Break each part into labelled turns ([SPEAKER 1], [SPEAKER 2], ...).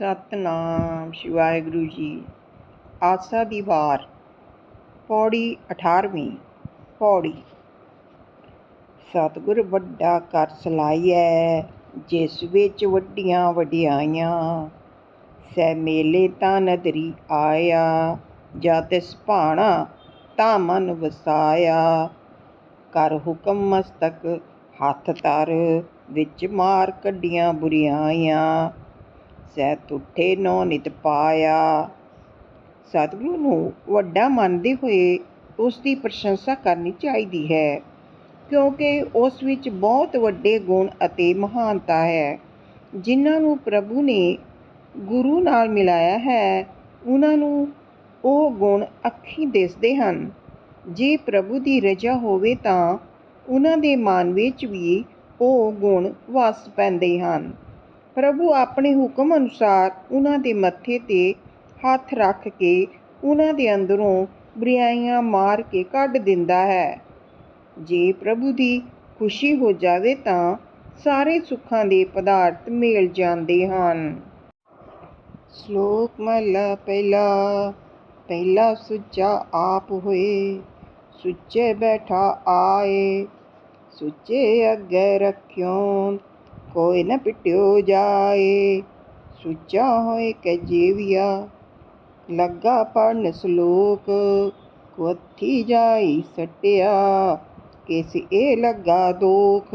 [SPEAKER 1] ਸਤਨਾਮ ਸ਼੍ਰੀ ਵਾਹਿਗੁਰੂ ਜੀ। ਆਸਾ ਦੀ ਵਾਰ, ਪੌੜੀ 18ਵੀਂ ਪੌੜੀ। ਸਤਿਗੁਰ ਵੱਡਾ ਕਰ ਸਲਾਈਐ, ਜਿਸ ਵਿੱਚ ਵੱਡੀਆਂ ਵਡਿਆਈਆਂ। ਸੈ ਮੇਲੇ ਤਾਂ ਨਦਰੀ ਆਇਆ ਜਾਂ ਤਿਸ ਭਾਣਾ ਤਾਂ ਮਨ ਵਸਾਇਆ। ਕਰ ਹੁਕਮ ਮਸਤਕ ਹੱਥ ਧਰ, ਵਿੱਚ ਮਾਰ ਕੱਢੀਆਂ ਬੁਰੀਆਈਆਂ। ਸਹਿਤ ਉੱਠੇ ਨੋ ਨਿਤ ਪਾਇਆ। ਸਤਿਗੁਰੂ ਨੂੰ ਵੱਡਾ ਮੰਨਦੇ ਹੋਏ ਉਸ ਦੀ ਪ੍ਰਸ਼ੰਸਾ ਕਰਨੀ ਚਾਹੀਦੀ ਹੈ, ਕਿਉਂਕਿ ਉਸ ਵਿੱਚ ਬਹੁਤ ਵੱਡੇ ਗੁਣ ਅਤੇ ਮਹਾਨਤਾ ਹੈ, ਜਿਨ੍ਹਾਂ ਨੂੰ ਪ੍ਰਭੂ ਨੇ ਗੁਰੂ ਨਾਲ ਮਿਲਾਇਆ ਹੈ, ਉਹਨਾਂ ਨੂੰ ਉਹ ਗੁਣ ਅੱਖੀਂ ਦਿਸਦੇ ਹਨ। ਜੇ ਪ੍ਰਭੂ ਦੀ ਰਜ਼ਾ ਹੋਵੇ ਤਾਂ ਉਹਨਾਂ ਦੇ ਮਨ ਵਿੱਚ ਵੀ ਉਹ ਗੁਣ ਵਸ ਪੈਂਦੇ ਹਨ। ਪ੍ਰਭੂ ਆਪਣੇ ਹੁਕਮ ਅਨੁਸਾਰ ਉਹਨਾਂ ਦੇ ਮੱਥੇ ਤੇ ਹੱਥ ਰੱਖ ਕੇ ਉਹਨਾਂ ਦੇ ਅੰਦਰੋਂ ਬੁਰਾਈਆਂ ਮਾਰ ਕੇ ਕੱਢ ਦਿੰਦਾ ਹੈ। ਜੇ ਪ੍ਰਭੂ ਦੀ ਖੁਸ਼ੀ ਹੋ ਜਾਵੇ ਤਾਂ ਸਾਰੇ ਸੁੱਖਾਂ ਦੇ ਪਦਾਰਥ ਮਿਲ ਜਾਂਦੇ ਹਨ। ਸ਼ਲੋਕ ਮਹਲਾ ਪਹਿਲਾ ਪਹਿਲਾ ਸੁੱਚਾ ਆਪ ਹੋਏ, ਸੁੱਚੇ ਬੈਠਾ ਆਏ, ਸੁੱਚੇ ਅੱਗੇ ਰੱਖਿਓ ਕੋਈ ਨ ਪਿਟਿਓ ਜਾਏ। ਸੁੱਚਾ ਹੋਏ ਕੇ ਜੀਵਿਆ, ਲੱਗਾ ਪੜਨ ਸ਼ਲੋਕ। ਕੋਥੀ ਜਾਈ ਸਟਿਆ, ਕਿਸ ਇਹ ਲੱਗਾ ਦੋਖ।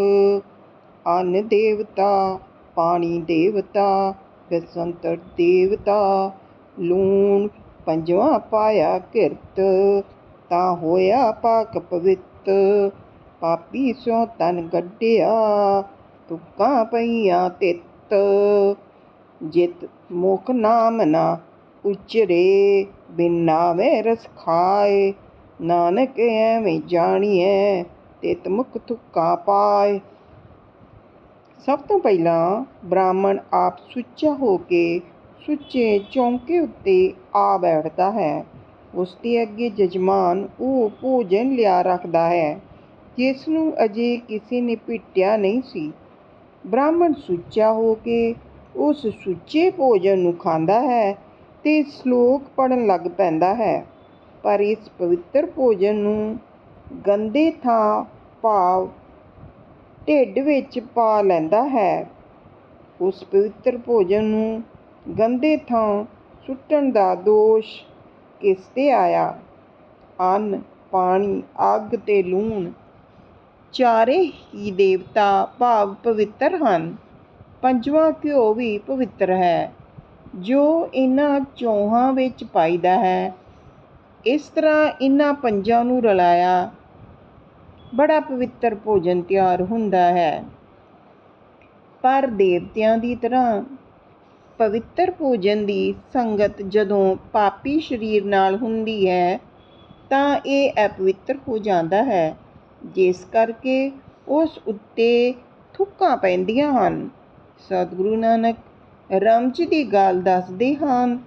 [SPEAKER 1] ਅਨ ਦੇਵਤਾ, ਪਾਣੀ ਦੇਵਤਾ ਬਸੰਤਰ ਦੇਵਤਾ। ਲੂਣ ਪੰਜਵਾਂ ਪਾਇਆ ਕਿਰਤ, ਤਾਂ ਹੋਇਆ ਪਾਕ ਪਵਿੱਤ। ਪਾਪੀ ਸੋ ਤਨ ਗੱਡਿਆ ਤੁਕਾਂ ਪਈਆਂ ਤਿੱਤ। ਜਿਤ ਮੁਖ ਨਾਮ ਨਾ ਉਚਰੇ, ਬਿਨਾ ਵੇ ਰਸ ਖਾਏ। ਨਾਨਕ ਐਵੇਂ ਜਾਣੀਐ, ਤਿਤ ਮੁਖ ਤੁਕਾਂ ਪਾਏ। ਸਭ ਤੋਂ ਪਹਿਲਾਂ ਬ੍ਰਾਹਮਣ ਆਪ ਸੁੱਚਾ ਹੋ ਕੇ ਸੁੱਚੇ ਚੌਂਕੇ ਉੱਤੇ ਆ ਬੈਠਦਾ ਹੈ। ਉਸ ਦੇ ਅੱਗੇ ਜਜਮਾਨ ਉਹ ਭੋਜਨ ਲਿਆ ਰੱਖਦਾ ਹੈ, ਜਿਸ ਨੂੰ ਅਜੇ ਕਿਸੇ ਨੇ ਪਿੱਟਿਆ ਨਹੀਂ ਸੀ। ਬ੍ਰਾਹਮਣ ਸੁੱਚਾ ਹੋ ਕੇ ਉਸ ਸੁੱਚੇ ਭੋਜਨ ਨੂੰ ਖਾਂਦਾ ਹੈ ਤੇ ਸ਼ਲੋਕ ਪੜਨ ਲੱਗ ਪੈਂਦਾ ਹੈ। ਪਰ ਇਸ ਪਵਿੱਤਰ ਭੋਜਨ ਨੂੰ ਗੰਦੇ ਥਾਂ ਭਾਵ ਢਿੱਡ ਵਿੱਚ ਪਾ ਲੈਂਦਾ ਹੈ। ਉਸ ਪਵਿੱਤਰ ਭੋਜਨ ਨੂੰ ਗੰਦੇ ਥਾਂ ਸੁੱਟਣ ਦਾ ਦੋਸ਼ ਕਿਸ ਤੇ ਆਇਆ? ਅੰਨ, ਪਾਣੀ, ਅੱਗ ਤੇ ਲੂਣ ਚਾਰੇ ਹੀ ਦੇਵਤਾ ਭਾਵ ਪਵਿੱਤਰ ਹਨ। ਪੰਜਵਾਂ ਘਿਓ ਵੀ ਪਵਿੱਤਰ ਹੈ। ਜੋ ਇਹਨਾਂ ਚੌਹਾਂ ਵਿੱਚ ਪਾਈਦਾ ਹੈ। ਇਸ ਤਰ੍ਹਾਂ ਇਹਨਾਂ ਪੰਜਾਂ ਨੂੰ ਰਲਾਇਆ ਬੜਾ ਪਵਿੱਤਰ ਭੋਜਨ ਤਿਆਰ ਹੁੰਦਾ ਹੈ। ਪਰ ਦੇਵਤਿਆਂ ਦੀ ਤਰ੍ਹਾਂ ਪਵਿੱਤਰ ਭੋਜਨ ਦੀ ਸੰਗਤ ਜਦੋਂ ਪਾਪੀ ਸਰੀਰ ਨਾਲ ਹੁੰਦੀ ਹੈ ਤਾਂ ਇਹ ਅਪਵਿੱਤਰ ਹੋ ਜਾਂਦਾ ਹੈ। ਜਿਸ ਕਰਕੇ ਉਸ ਉੱਤੇ ਥੁੱਕਾਂ ਪੈਂਦੀਆਂ ਹਨ। ਸਤਿਗੁਰੂ ਨਾਨਕ ਰਮਜ ਦੀ ਗੱਲ ਦੱਸਦੇ ਹਨ।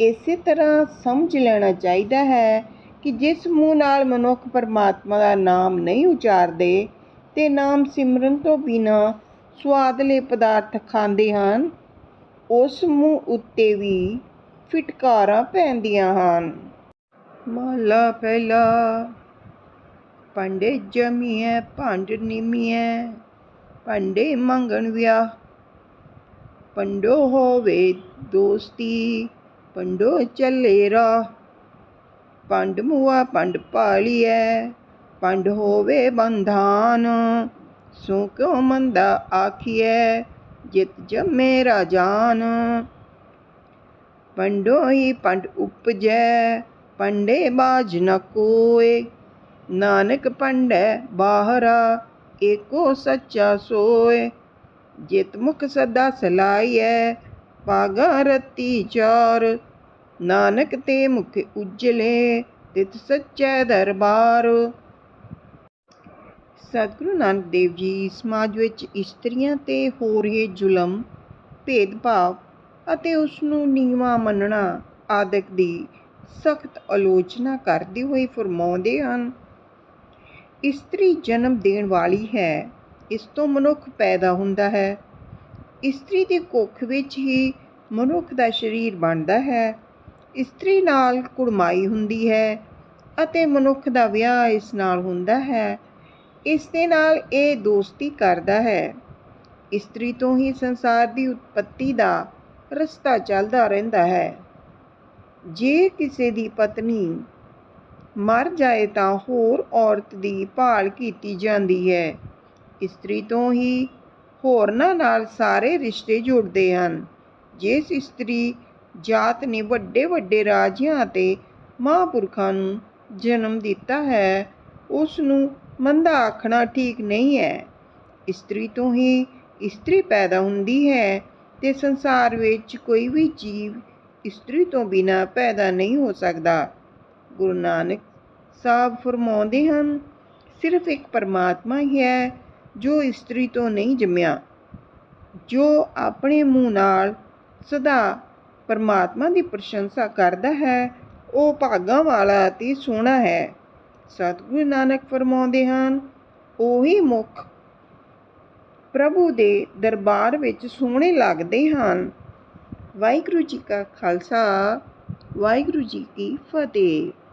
[SPEAKER 1] ਇਸੇ ਤਰ੍ਹਾਂ ਸਮਝ ਲੈਣਾ ਚਾਹੀਦਾ ਹੈ ਕਿ ਜਿਸ ਮੂੰਹ ਨਾਲ ਮਨੁੱਖ ਪਰਮਾਤਮਾ ਦਾ ਨਾਮ ਨਹੀਂ ਉਚਾਰਦੇ, ਤੇ ਨਾਮ ਸਿਮਰਨ ਤੋਂ ਬਿਨਾ ਸਵਾਦਲੇ ਪਦਾਰਥ ਖਾਂਦੇ ਹਨ, ਉਸ ਮੂੰਹ ਉੱਤੇ ਵੀ ਫਿਟਕਾਰਾਂ ਪੈਂਦੀਆਂ ਹਨ। ਮਹਲਾ ਪਹਿਲਾ ਭਾਂਡੇ ਜਮੀਐ, ਭੰਡ ਨਿਮੀਐ, ਭਾਂਡੇ ਮੰਗਣ ਵਿਆਹ। ਪੰਡੋ ਹੋਵੇ ਦੋਸਤੀ, ਪੰਡੋ ਚੱਲੇ ਰਾ ਪੰਡ ਮੁਆ ਭੰਡ ਪਾਲੀਐ, ਪੰਡ ਹੋਵੇ ਬੰਧਾਨ। ਸੋ ਕਿਉ ਮੰਦਾ ਆਖੀਐ, ਜਿਤ ਜਮੇ ਰਾਜਾਨ। ਪੰਡੋ ਹੀ ਪੰਡ ਉਪਜੈ, ਪੰਡੇ ਬਾਜ ਨ ਕੋਏ। ਨਾਨਕ ਪੰਡੈ ਬਾਹਰਾ, ਏਕੋ ਸੱਚਾ ਸੋਏ। ਜਿਤ ਮੁਖ ਸਦਾ ਸਲਾਈਐ ਪਾਗਾ ਰਤੀ ਚਾਰ। ਨਾਨਕ ਤੇ ਮੁਖ ਉਜਲੇ ਤਿਤ ਸੱਚੈ ਦਰਬਾਰ। ਸਤਿਗੁਰੂ ਨਾਨਕ ਦੇਵ ਜੀ, ਸਮਾਜ ਵਿੱਚ ਇਸਤਰੀਆਂ ਤੇ ਹੋ ਰਹੇ ਜ਼ੁਲਮ, ਭੇਦਭਾਵ ਅਤੇ ਉਸ ਨੂੰ ਨੀਵਾ ਮੰਨਣਾ ਆਦਿਕ ਦੀ ਸਖਤ ਆਲੋਚਨਾ ਕਰਦੇ ਹੋਏ ਫਰਮਾਉਂਦੇ ਹਨ। ਇਸਤਰੀ ਜਨਮ ਦੇਣ ਵਾਲੀ ਹੈ, ਇਸ ਤੋਂ ਮਨੁੱਖ ਪੈਦਾ ਹੁੰਦਾ ਹੈ। ਇਸਤਰੀ ਦੇ ਕੁੱਖ ਵਿੱਚ ਹੀ ਮਨੁੱਖ ਦਾ ਸਰੀਰ ਬਣਦਾ ਹੈ। ਇਸਤਰੀ ਨਾਲ ਕੁੜਮਾਈ ਹੁੰਦੀ ਹੈ ਅਤੇ ਮਨੁੱਖ ਦਾ ਵਿਆਹ ਇਸ ਨਾਲ ਹੁੰਦਾ ਹੈ। ਇਸ ਦੇ ਨਾਲ ਇਹ ਦੋਸਤੀ ਕਰਦਾ ਹੈ। ਇਸਤਰੀ ਤੋਂ ਹੀ ਸੰਸਾਰ ਦੀ ਉਤਪਤੀ ਦਾ ਰਸਤਾ ਚੱਲਦਾ ਰਹਿੰਦਾ ਹੈ। ਜੇ ਕਿਸੇ ਦੀ ਪਤਨੀ ਮਰ ਜਾਏ ਤਾਂ ਹੋਰ ਔਰਤ ਦੀ ਭਾਲ ਕੀਤੀ ਜਾਂਦੀ ਹੈ। ਇਸਤਰੀ ਤੋਂ ਹੀ ਹੋਰਨਾਂ ਨਾਲ ਸਾਰੇ ਰਿਸ਼ਤੇ ਜੁੜਦੇ ਹਨ। ਜਿਸ ਇਸਤਰੀ ਜਾਤ ਨੇ ਵੱਡੇ ਵੱਡੇ ਰਾਜਿਆਂ ਅਤੇ ਮਹਾਂਪੁਰਖਾਂ ਨੂੰ ਜਨਮ ਦਿੱਤਾ ਹੈ ਉਸ ਨੂੰ ਮੰਦਾ ਆਖਣਾ ਠੀਕ ਨਹੀਂ ਹੈ। ਇਸਤਰੀ ਤੋਂ ਹੀ ਇਸਤਰੀ ਪੈਦਾ ਹੁੰਦੀ ਹੈ ਤੇ ਸੰਸਾਰ ਵਿੱਚ ਕੋਈ ਵੀ ਜੀਵ ਇਸਤਰੀ ਤੋਂ ਬਿਨਾਂ ਪੈਦਾ ਨਹੀਂ ਹੋ ਸਕਦਾ। ਗੁਰੂ ਨਾਨਕ ਸਾਹਿਬ ਫਰਮਾਉਂਦੇ ਹਨ, ਸਿਰਫ ਇੱਕ ਪਰਮਾਤਮਾ ਹੀ ਹੈ, ਜੋ ਇਸਤਰੀ ਤੋਂ ਨਹੀਂ ਜੰਮਿਆ। ਜੋ ਆਪਣੇ ਮੂੰਹ ਨਾਲ ਸਦਾ ਪਰਮਾਤਮਾ ਦੀ ਪ੍ਰਸ਼ੰਸਾ ਕਰਦਾ ਹੈ, ਉਹ ਭਾਗਾਂ ਵਾਲਾ ਅਤੇ ਸੋਹਣਾ ਹੈ। ਸਤਿਗੁਰੂ ਨਾਨਕ ਫਰਮਾਉਂਦੇ ਹਨ, ਉਹੀ ਮੁਖ ਪ੍ਰਭੂ ਦੇ ਦਰਬਾਰ ਵਿੱਚ ਸੋਹਣੇ ਲੱਗਦੇ ਹਨ। ਵਾਹਿਗੁਰੂ ਜੀ ਕਾ ਖਾਲਸਾ, ਵਾਹਿਗੁਰੂ ਜੀ ਕੀ ਫਤਿਹ।